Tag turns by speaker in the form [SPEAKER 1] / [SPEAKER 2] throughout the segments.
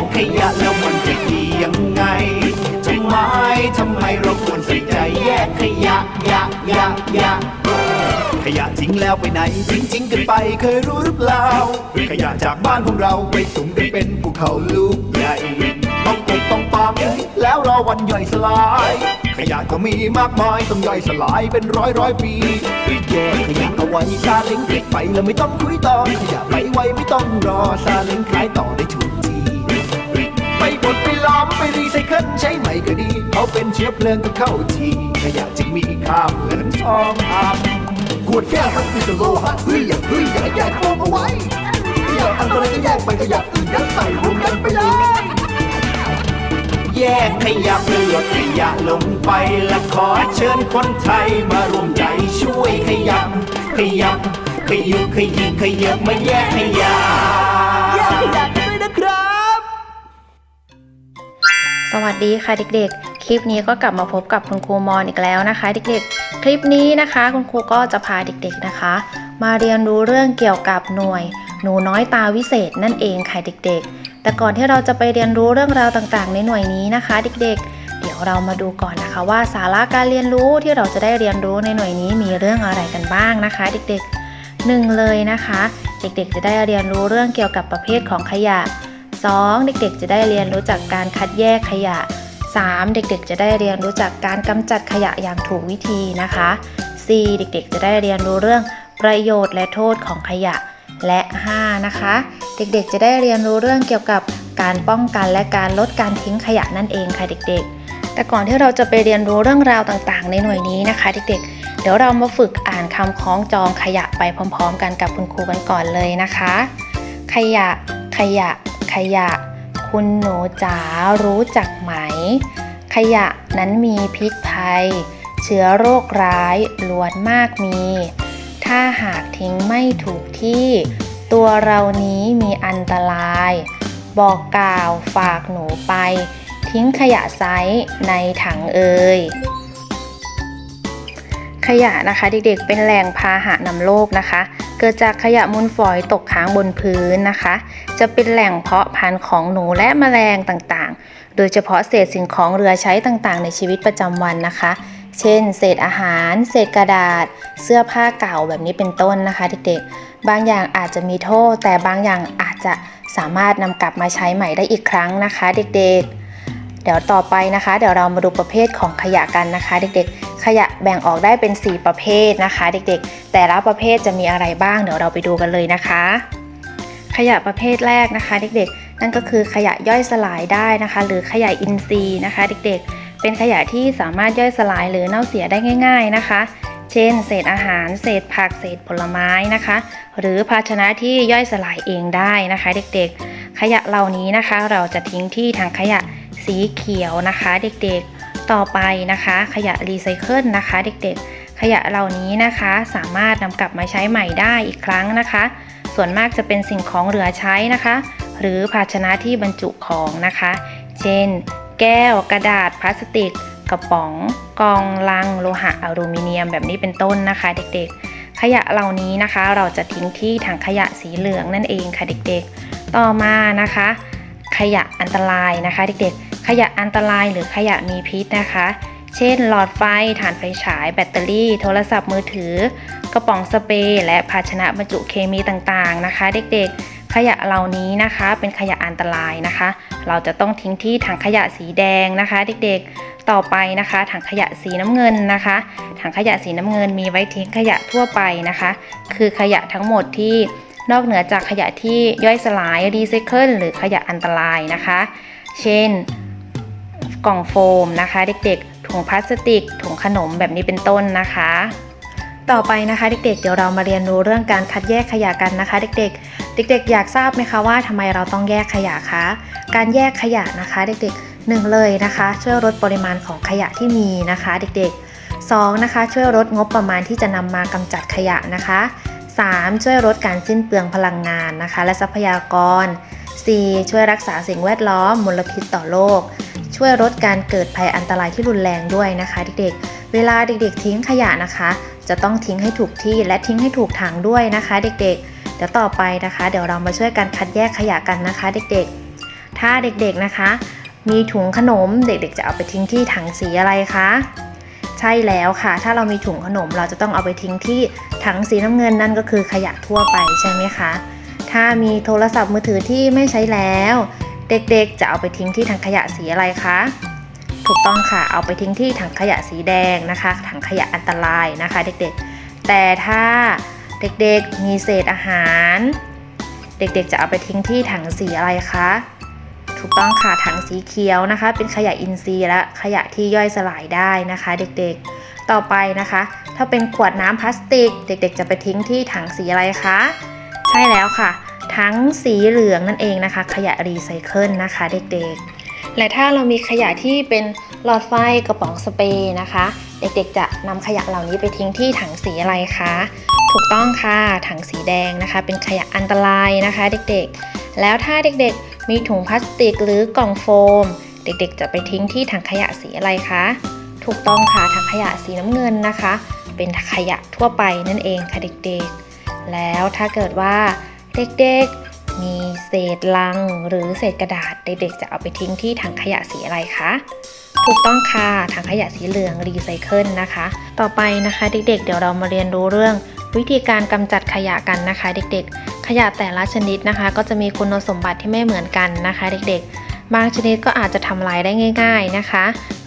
[SPEAKER 1] กขยะแล้วมันจะดียังไงทำไมทำไมเราควรใส่ใจแยกขยะยะยะยะขยะทิ้งแล้วไปไหนทิ้งทิ้งกันไปเคยรู้หรือเปล่าขยะจากบ้านของเราไปสุมกันเป็นภูเขาลูกใหญ่ต้องเก็บต้องปาแล้วรอวันย่อยสลาย ขยะก็มีมากมายต้องย่อยสลายเป็นร้อยร้อยปีแยกขยะเอาไว้ซาเล้งเก็บไปแล้วไม่ต้องคุยต่อขยะไปไวไม่ต้องรอซาเล้งขายต่อได้ถูก ไปล้อมไปรีไซเคิลใช้ใหม่ก็ดีเอาเป็นเชื้อเพลิงก็เข้าทีขยะจึงมีค่าเหมือนทองคำขวดแก้วพลาสติกโลหะเฮ้ยอย่าเฮ้ยอย่าแยกรวมเอาไว้ขยะอันตรายก็แยกไปขยะอื่นยัดใส่รวมกันไปเลยแยกขยะเพื่อขยะลงไปและขอเชิญคนไทยมารวมใจช่วยขยับขยับขยุขยิงขยับมาแยกขยะ
[SPEAKER 2] สวัสดีค่ะเด็กๆ คลิปนี้ก็กลับมาพบกับคุณครูมอนอีกแล้วนะคะ เด็กๆ คลิปนี้นะคะคุณครูก็จะพาเด็กๆนะคะ มาเรียนรู้เรื่องเกี่ยวกับหน่วย หนูน้อยตาวิเศษนั่นเองค่ะเด็กๆ แต่ก่อนที่เราจะไปเรียนรู้เรื่องราวต่างๆ ในหน่วยนี้นะคะ เด็กๆ เดี๋ยวเรามาดูก่อนนะคะ ว่าสาระการเรียนรู้ที่เราจะได้เรียนรู้ในหน่วยนี้มีเรื่องอะไรกันบ้างนะคะ เด็กๆหนึ่งเลยนะคะ เด็กๆ จะได้เรียนรู้เรื่องเกี่ยวกับประเภทของขยะ 2. เด็กๆ จะได้เรียนรู้จักการคัดแยกขยะ 3. เด็กๆ จะได้เรียนรู้จักการกำจัดขยะอย่างถูกวิธีนะคะ 4. เด็กๆ จะได้เรียนรู้เรื่องประโยชน์และโทษของขยะ และ 5. นะคะ เด็กๆ จะได้เรียนรู้เรื่องเกี่ยวกับการป้องกันและการลดการทิ้งขยะนั่นเองค่ะเด็กๆ แต่ก่อนที่เราจะไปเรียนรู้เรื่องราวต่างๆ ในหน่วยนี้นะคะ เด็กๆ เดี๋ยวเรามาฝึกอ่านคำคล้องจองขยะไปพร้อม ๆ กันกับคุณครูกันก่อนเลยนะคะ ขยะ ขยะ ขยะ คุณหนูจ๋ารู้จักไหม ขยะนั้นมีพิษภัย เชื้อโรคร้ายล้วนมากมี ถ้าหากทิ้งไม่ถูกที่ ตัวเรานี้มีอันตราย บอกกล่าวฝากหนูไป ทิ้งขยะไซส์ในถังเอ่ยขยะนะคะเด็กๆเป็นแหล่งพาหะนำโรคนะคะ เกิดจากขยะมูลฝอยตกค้างบนพื้นนะคะ จะเป็นแหล่งเพาะพันธุ์ของหนูและแมลงต่างๆ โดยเฉพาะเศษสิ่งของเหลือใช้ต่างๆ ในชีวิตประจำวันนะคะ เช่น เศษอาหาร เศษกระดาษ เสื้อผ้าเก่าแบบนี้เป็นต้นนะคะเด็กๆ บางอย่างอาจจะมีโทษ แต่บางอย่างอาจจะสามารถนำกลับมาใช้ใหม่ได้อีกครั้งนะคะ เด็กๆ เดี๋ยวต่อไปนะคะ เดี๋ยวเรามาดูประเภทของขยะกันนะคะ เด็กๆ ขยะแบ่งออกได้เป็น 4 ประเภทนะคะ เด็กๆ แต่ละประเภทจะมีอะไรบ้างเดี๋ยวเราไปดูกันเลยนะคะ ขยะประเภทแรกนะคะ เด็กๆ นั่นก็คือขยะย่อยสลายได้นะคะ หรือขยะอินทรีย์นะคะ เด็กๆ เป็นขยะที่สามารถย่อยสลายหรือเน่าเสียได้ง่าย ๆนะคะ เช่น เศษอาหาร เศษผัก เศษผลไม้นะคะ หรือภาชนะที่ย่อยสลายเองได้นะคะ เด็กๆ ขยะเหล่านี้นะคะ เราจะทิ้งที่ถังขยะ สีเขียวนะคะเด็กๆ ต่อไปนะคะ ขยะรีไซเคิลนะคะ เด็กๆ ขยะเหล่านี้นะคะสามารถนำกลับมาใช้ใหม่ได้อีกครั้งนะคะ ส่วนมากจะเป็นสิ่งของเหลือใช้นะคะ หรือภาชนะที่บรรจุของนะคะ เช่น แก้วกระดาษพลาสติก กระป๋อง กองลัง โลหะอลูมิเนียมแบบนี้เป็นต้นนะคะ เด็กๆขยะเหล่านี้นะคะเราจะทิ้งที่ถังขยะสีเหลืองนั่นเองค่ะเด็กๆ ต่อมานะคะ ขยะอันตรายนะคะ เด็กๆ ขยะอันตรายหรือขยะมีพิษนะคะ เช่น หลอดไฟ ถ่านไฟฉาย แบตเตอรี่ โทรศัพท์มือถือ กระป๋องสเปรย์และภาชนะบรรจุเคมีต่างๆนะคะ เด็กๆ ขยะเหล่านี้นะคะเป็นขยะอันตรายนะคะ เราจะต้องทิ้งที่ถังขยะสีแดงนะคะ เด็กๆ ต่อไปนะคะ ถังขยะสีน้ำเงินนะคะ ถังขยะสีน้ำเงินมีไว้ทิ้งขยะทั่วไปนะคะ คือขยะทั้งหมดที่นอกเหนือจากขยะที่ย่อยสลายรีไซเคิลหรือขยะอันตรายนะคะ เช่น กล่องโฟมนะคะ เด็กๆ ถุงพลาสติก ถุงขนมแบบนี้เป็นต้นนะคะ ต่อไปนะคะ เด็กๆ เดี๋ยวเรามาเรียนรู้เรื่องการคัดแยกขยะกันนะคะ เด็กๆ เด็ก ๆ อยากทราบไหมคะว่าทำไมเราต้องแยกขยะคะการแยกขยะนะคะ เด็กๆหนึ่งเลยนะคะ ช่วยลดปริมาณของขยะที่มีนะคะ เด็กๆสองนะคะช่วยลดงบประมาณที่จะนำมากำจัดขยะนะคะ 3. ช่วยลดการสิ้นเปลืองพลังงานนะคะ และทรัพยากร 4. ช่วยรักษาสิ่งแวดล้อมมลพิษต่อโลก ช่วยลดการเกิดภัยอันตรายที่รุนแรงด้วยนะคะเด็กๆ เวลาเด็กๆ ทิ้งขยะนะคะ จะต้องทิ้งให้ถูกที่และทิ้งให้ถูกถังด้วยนะคะ เด็กๆ เดี๋ยวต่อไปนะคะ เดี๋ยวเรามาช่วยกันคัดแยกขยะกันนะคะ เด็กๆ ถ้าเด็กๆนะคะ มีถุงขนมเด็กๆ จะเอาไปทิ้งที่ถังสีอะไรคะใช่แล้วค่ะ ถ้าเรามีถุงขนมเราจะต้องเอาไปทิ้งที่ถังสีน้ำเงินนั่นก็คือขยะทั่วไปใช่ไหมคะ ถ้ามีโทรศัพท์มือถือที่ไม่ใช้แล้ว เด็กๆจะเอาไปทิ้งที่ถังขยะสีอะไรคะ ถูกต้องค่ะ เอาไปทิ้งที่ถังขยะสีแดงนะคะ ถังขยะอันตรายนะคะ เด็กๆ แต่ถ้าเด็กๆมีเศษอาหาร เด็กๆจะเอาไปทิ้งที่ถังสีอะไรคะถูกต้องค่ะถังสีเขียวนะคะ เป็นขยะอินทรีย์และขยะที่ย่อยสลายได้นะคะ เด็กๆ ต่อไปนะคะ ถ้าเป็นขวดน้ำพลาสติก เด็กๆ จะไปทิ้งที่ถังสีอะไรคะ ช่แล้วค่ะ ทั้งสีเหลืองนั่นเองนะคะ ขยะรีไซเคิลนะคะเด็กๆ และถ้าเรามีขยะที่เป็นหลอดไฟกระป๋องสเปรย์นะคะ เด็กๆ จะนำขยะเหล่านี้ไปทิ้งที่ถังสีอะไรคะถูกต้องค่ะถังสีแดงนะคะ เป็นขยะอันตรายนะคะ เด็กๆ แล้วถ้าเด็กๆ มีถุงพลาสติกหรือกล่องโฟม เด็กๆ จะไปทิ้งที่ถังขยะสีอะไรคะถูกต้องค่ะถังขยะสีน้ำเงินนะคะ เป็นขยะทั่วไปนั่นเองค่ะเด็กๆ แล้วถ้าเกิดว่าเด็กๆ มีเศษลังหรือเศษกระดาษเด็กๆ จะเอาไปทิ้งที่ถังขยะสีอะไรคะ ถูกต้องค่ะถังขยะสีเหลืองรีไซเคิลนะคะ ต่อไปนะคะเด็กๆ เดี๋ยวเรามาเรียนรู้เรื่องวิธีการกำจัดขยะกันนะคะ เด็กๆ ขยะแต่ละชนิดนะคะ ก็จะมีคุณสมบัติที่ไม่เหมือนกันนะคะ เด็กๆ บางชนิดก็อาจจะทำลายได้ง่าย ๆนะคะ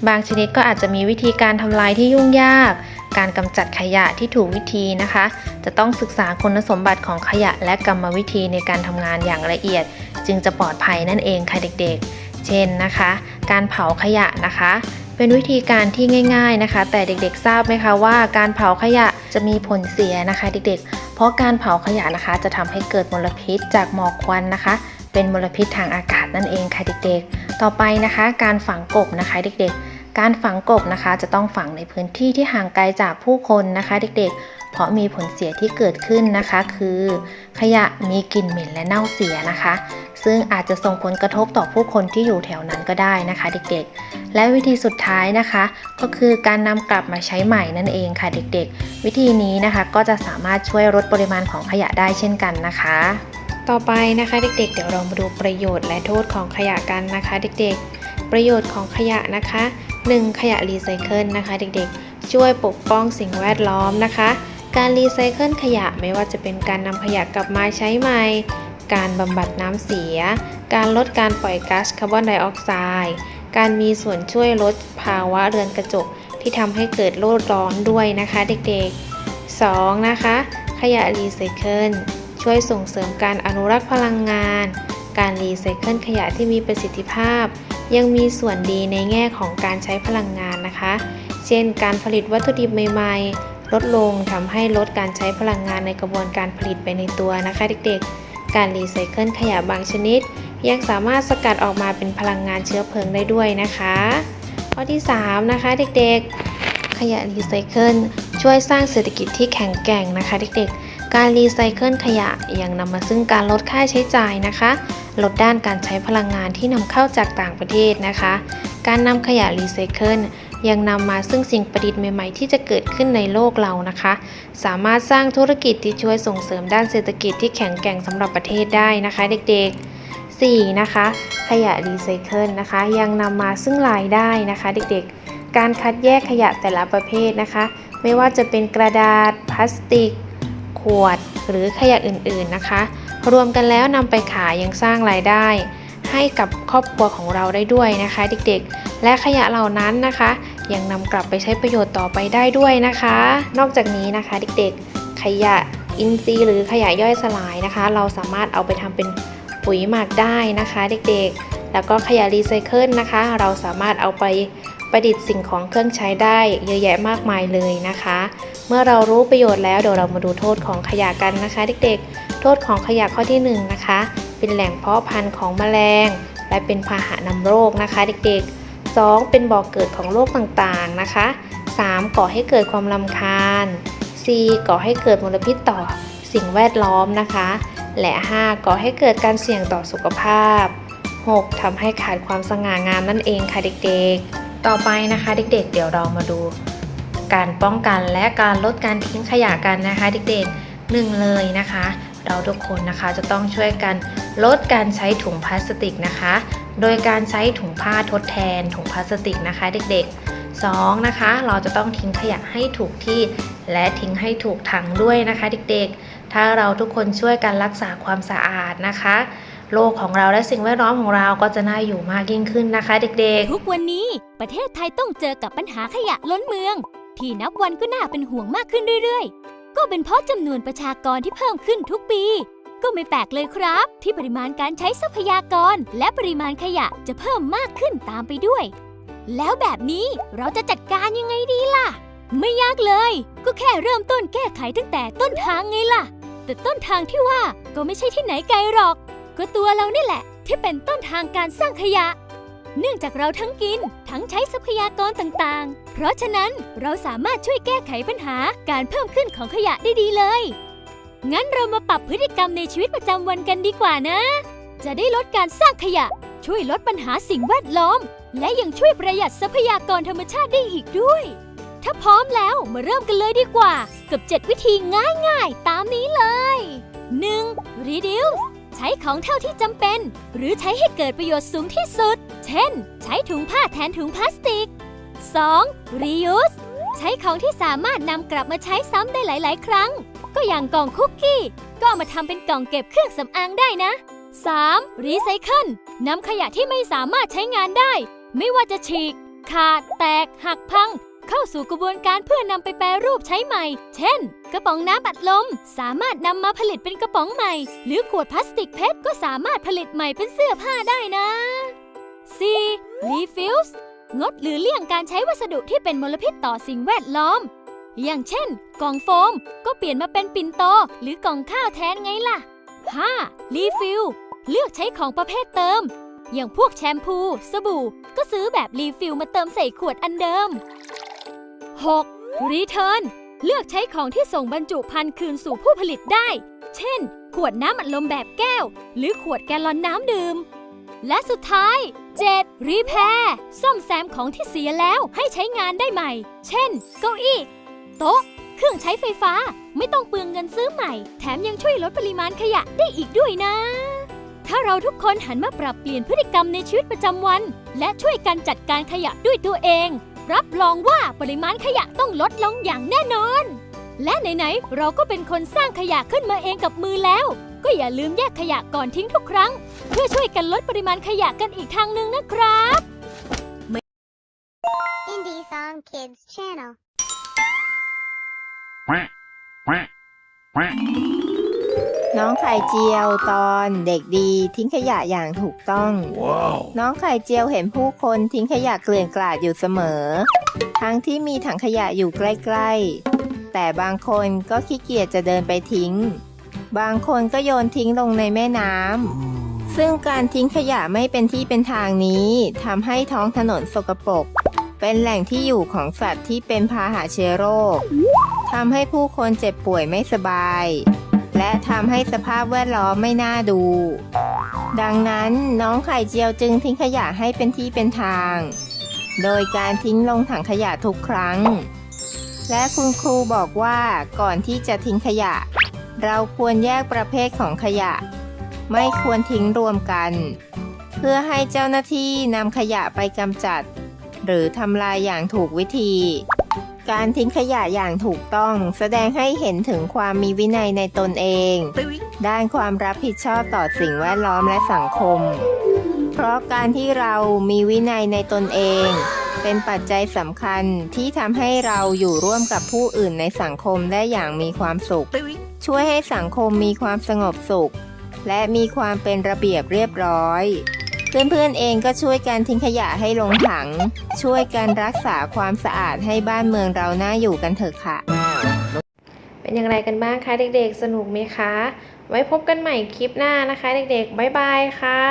[SPEAKER 2] บางชนิดก็อาจจะมีวิธีการทำลายที่ยุ่งยาก การกำจัดขยะที่ถูกวิธีนะคะ จะต้องศึกษาคุณสมบัติของขยะและกรรมวิธีในการทำงานอย่างละเอียด จึงจะปลอดภัยนั่นเองค่ะเด็กๆ เช่นนะคะ การเผาขยะนะคะ เป็นวิธีการที่ง่ายๆนะคะ แต่เด็กๆทราบไหมคะว่าการเผาขยะจะมีผลเสียนะคะเด็กๆ เพราะการเผาขยะนะคะ จะทำให้เกิดมลพิษจากหมอกควันนะคะเป็นมลพิษทางอากาศนั่นเองค่ะเด็กๆ ต่อไปนะคะ การฝังกบนะคะเด็กๆ การฝังกบนะคะ จะต้องฝังในพื้นที่ที่ห่างไกลจากผู้คนนะคะ เด็กๆ เพราะมีผลเสียที่เกิดขึ้นนะคะ คือ ขยะมีกลิ่นเหม็นและเน่าเสียนะคะ ซึ่งอาจจะส่งผลกระทบต่อผู้คนที่อยู่แถวนั้นก็ได้นะคะ เด็กๆ และวิธีสุดท้ายนะคะ ก็คือการนำกลับมาใช้ใหม่นั่นเองค่ะเด็กๆ วิธีนี้นะคะก็จะสามารถช่วยลดปริมาณของขยะได้เช่นกันนะคะต่อไปนะคะเด็กๆ เดี๋ยวเรามาดูประโยชน์และโทษของขยะกันนะคะ เด็กๆ ประโยชน์ของขยะนะคะ 1. ขยะรีไซเคิลนะคะ เด็กๆ ช่วยปกป้องสิ่งแวดล้อมนะคะ การรีไซเคิลขยะไม่ว่าจะเป็นการนำขยะกลับมาใช้ใหม่ การบำบัดน้ำเสีย การลดการปล่อยก๊าซคาร์บอนไดออกไซด์การมีส่วนช่วยลดภาวะเรือนกระจกที่ทำให้เกิดโลกร้อนด้วยนะคะ เด็กๆ 2. นะคะ ขยะรีไซเคิลช่วยส่งเสริมการอนุรักษ์พลังงาน การรีไซเคิลขยะที่มีประสิทธิภาพ ยังมีส่วนดีในแง่ของการใช้พลังงานนะคะ เช่น การผลิตวัตถุดิบใหม่ ๆ ลดลงทำให้ลดการใช้พลังงานในกระบวนการผลิตไปในตัวนะคะเด็กๆ การรีไซเคิลขยะบางชนิด ยังสามารถสกัดออกมาเป็นพลังงานเชื้อเพลิงได้ด้วยนะคะ ข้อที่ 3 นะคะเด็กๆ ขยะรีไซเคิลช่วยสร้างเศรษฐกิจที่แข็งแกร่งนะคะเด็กๆ การรีไซเคิลขยะยังนำมาซึ่งการลดค่าใช้จ่ายนะคะ ลดด้านการใช้พลังงานที่นำเข้าจากต่างประเทศนะคะ การนำขยะรีไซเคิลยังนำมาซึ่งสิ่งประดิษฐ์ใหม่ๆ ที่จะเกิดขึ้นในโลกเรานะคะ สามารถสร้างธุรกิจที่ช่วยส่งเสริมด้านเศรษฐกิจที่แข็งแกร่งสำหรับประเทศได้นะคะ เด็กๆ 4. นะคะ ขยะรีไซเคิลนะคะ ยังนำมาซึ่งรายได้นะคะ เด็กๆ การคัดแยกขยะแต่ละประเภทนะคะ ไม่ว่าจะเป็นกระดาษพลาสติก ขวด หรือขยะอื่นๆนะคะ รวมกันแล้วนำไปขายยังสร้างรายได้ ให้กับครอบครัวของเราได้ด้วยนะคะ เด็กๆ และขยะเหล่านั้นนะคะ ยังนำกลับไปใช้ประโยชน์ต่อไปได้ด้วยนะคะ นอกจากนี้นะคะเด็กๆ ขยะอินทรีย์หรือขยะย่อยสลายนะคะ เราสามารถเอาไปทำเป็นปุ๋ยหมักได้นะคะ เด็กๆ แล้วก็ขยะรีไซเคิลนะคะ เราสามารถเอาไป ประดิษฐ์สิ่งของเครื่องใช้ได้เยอะแยะมากมายเลยนะคะ เมื่อเรารู้ประโยชน์แล้วเดี๋ยวเรามาดูโทษของขยะกันนะคะเด็กๆ โทษของขยะข้อที่หนึ่งนะคะ เป็นแหล่งเพาะพันธุ์ของแมลง และเป็นพาหะนำโรคนะคะเด็กๆ 2. เป็นบ่อกเกิดของโรคต่างๆนะคะ 3. ก่อให้เกิดความลำคาญ 4. ก่อให้เกิดมลพิษต่อสิ่งแวดล้อมนะคะ และ 5. ก่อให้เกิดการเสี่ยงต่อสุขภาพ 6. ทำให้ขาดความสง่างามนั่นเองค่ะเด็กๆ ต่อไปนะคะเด็กๆ เดี๋ยวเรามาดู การป้องกันและการลดการทิ้งขยะกันนะคะ เด็กๆหนึ่งเลยนะคะ เราทุกคนนะคะจะต้องช่วยกันลดการใช้ถุงพลาสติกนะคะ โดยการใช้ถุงผ้าทดแทนถุงพลาสติกนะคะ เด็กๆ 2. นะคะเราจะต้องทิ้งขยะให้ถูกที่ และทิ้งให้ถูกถังด้วยนะคะ เด็กๆ ถ้าเราทุกคนช่วยกันรักษาความสะอาดนะคะ โลกของเราและสิ่งแวดล้อมของเราก็จะน่าอยู่มากยิ่งขึ้นนะคะ เด็กๆ
[SPEAKER 3] ทุกวันนี้ ประเทศไทยต้องเจอกับปัญหาขยะล้นเมือง ที่นับวันก็น่าเป็นห่วงมากขึ้นเรื่อยๆ ก็เป็นเพราะจำนวนประชากรที่เพิ่มขึ้นทุกปี ก็ไม่แปลกเลยครับ ที่ปริมาณการใช้ทรัพยากร และปริมาณขยะจะเพิ่มมากขึ้นตามไปด้วย แล้วแบบนี้เราจะจัดการยังไงดีล่ะ ไม่ยากเลย ก็แค่เริ่มต้นแก้ไขตั้งแต่ต้นทางไงล่ะ แต่ต้นทางที่ว่าก็ไม่ใช่ที่ไหนไกลหรอก ก็ตัวเรานี่แหละ ที่เป็นต้นทางการสร้างขยะ เนื่องจากเราทั้งกินทั้งใช้ทรัพยากรต่างๆ เพราะฉะนั้นเราสามารถช่วยแก้ไขปัญหาการเพิ่มขึ้นของขยะได้ดีเลย งั้นเรามาปรับพฤติกรรมในชีวิตประจำวันกันดีกว่านะ จะได้ลดการสร้างขยะ ช่วยลดปัญหาสิ่งแวดล้อม และยังช่วยประหยัดทรัพยากรธรรมชาติได้อีกด้วย ถ้าพร้อมแล้วมาเริ่มกันเลยดีกว่า กับ 7 วิธีง่ายๆ ตามนี้เลย 1. reduce ช้ของเท่าที่จำเป็น หรือใช้ให้เกิดประโยชน์สูงที่สุด เช่น ใช้ถุงผ้าแทนถุงพลาสติก 2. reuse ใช้ของที่สามารถนำกลับมาใช้ซ้ำได้หลาย ๆ ครั้ง ก็อย่างกล่องคุกกี้ ก็เอามาทำเป็นกล่องเก็บเครื่องสำอางได้นะ 3. recycle นำขยะที่ไม่สามารถใช้งานได้ ไม่ว่าจะฉีก ขาด แตก หักพัง เข้าสู่กระบวนการเพื่อนำไปแปรรูปใช้ใหม่ เช่น กระป๋องน้ำอัดลม สามารถนำมาผลิตเป็นกระป๋องใหม่ หรือขวดพลาสติกเพชรก็สามารถผลิตใหม่เป็นเสื้อผ้าได้นะ 4. refuse งดหรือเลี่ยงการใช้วัสดุที่เป็นมลพิษต่อสิ่งแวดล้อม อย่างเช่น กล่องโฟม ก็เปลี่ยนมาเป็นปิ่นโต หรือกล่องข้าวแทนไงล่ะ 5. refill เลือกใช้ของประเภทเติม อย่างพวกแชมพู สบู่ ก็ซื้อแบบรีฟิลมาเติมใส่ขวดอันเดิม 6. Return เลือกใช้ของที่ส่งบรรจุภัณฑ์คืนสู่ผู้ผลิตได้ เช่น ขวดน้ำอัดลมแบบแก้ว หรือขวดแกลลอนน้ำดื่ม และสุดท้าย 7. Repair ซ่อมแซมของที่เสียแล้วให้ใช้งานได้ใหม่ เช่น เก้าอี้ โต๊ะ เครื่องใช้ไฟฟ้า ไม่ต้องเปลืองเงินซื้อใหม่ แถมยังช่วยลดปริมาณขยะได้อีกด้วยนะ ถ้าเราทุกคนหันมาปรับเปลี่ยนพฤติกรรมในชีวิตประจำวัน และช่วยกันจัดการขยะด้วยตัวเอง รับรองว่าปริมาณขยะต้องลดลงอย่างแน่นอน และไหนๆเราก็เป็นคนสร้างขยะขึ้นมาเองกับมือแล้ว ก็อย่าลืมแยกขยะก่อนทิ้งทุกครั้ง เพื่อช่วยกันลดปริมาณขยะกันอีกทางหนึ่งนะครับ
[SPEAKER 4] Indie Song Kids Channel.
[SPEAKER 5] quack, quack, quack.
[SPEAKER 6] น้องไข่เจียวตอนเด็กดีทิ้งขยะอย่างถูกต้อง
[SPEAKER 5] Whoa.
[SPEAKER 6] น้องไข่เจียวเห็นผู้คนทิ้งขยะเกลื่อนกลาดอยู่เสมอ ทั้งที่มีถังขยะอยู่ใกล้ๆ แต่บางคนก็ขี้เกียจจะเดินไปทิ้ง บางคนก็โยนทิ้งลงในแม่น้ำ ซึ่งการทิ้งขยะไม่เป็นที่เป็นทางนี้ทำให้ท้องถนนสกปรก เป็นแหล่งที่อยู่ของสัตว์ที่เป็นพาหะเชื้อโรคทำให้ผู้คนเจ็บป่วยไม่สบาย และทำให้สภาพแวดล้อมไม่น่าดู ดังนั้นน้องไข่เจียวจึงทิ้งขยะให้เป็นที่เป็นทาง โดยการทิ้งลงถังขยะทุกครั้ง และคุณครูบอกว่าก่อนที่จะทิ้งขยะ เราควรแยกประเภทของขยะ ไม่ควรทิ้งรวมกัน เพื่อให้เจ้าหน้าที่นำขยะไปกำจัด หรือทำลายอย่างถูกวิธี การทิ้งขยะอย่างถูกต้อง แสดงให้เห็นถึงความมีวินัยในตนเอง ด้านความรับผิดชอบต่อสิ่งแวดล้อมและสังคม เพราะการที่เรามีวินัยในตนเอง เป็นปัจจัยสำคัญที่ทำให้เราอยู่ร่วมกับผู้อื่นในสังคมได้อย่างมีความสุข ช่วยให้สังคมมีความสงบสุข และมีความเป็นระเบียบเรียบร้อย เพื่อนๆเองก็ช่วยกันทิ้งขยะให้ลงถัง ช่วยกันรักษาความสะอาดให้บ้านเมืองเราน่าอยู่กันเถอะค่ะ
[SPEAKER 2] เป็นอย่างไรกันบ้างคะเด็กๆ สนุกไหมคะ ไว้พบกันใหม่คลิปหน้านะคะ เด็กๆ บ๊ายบายค่ะ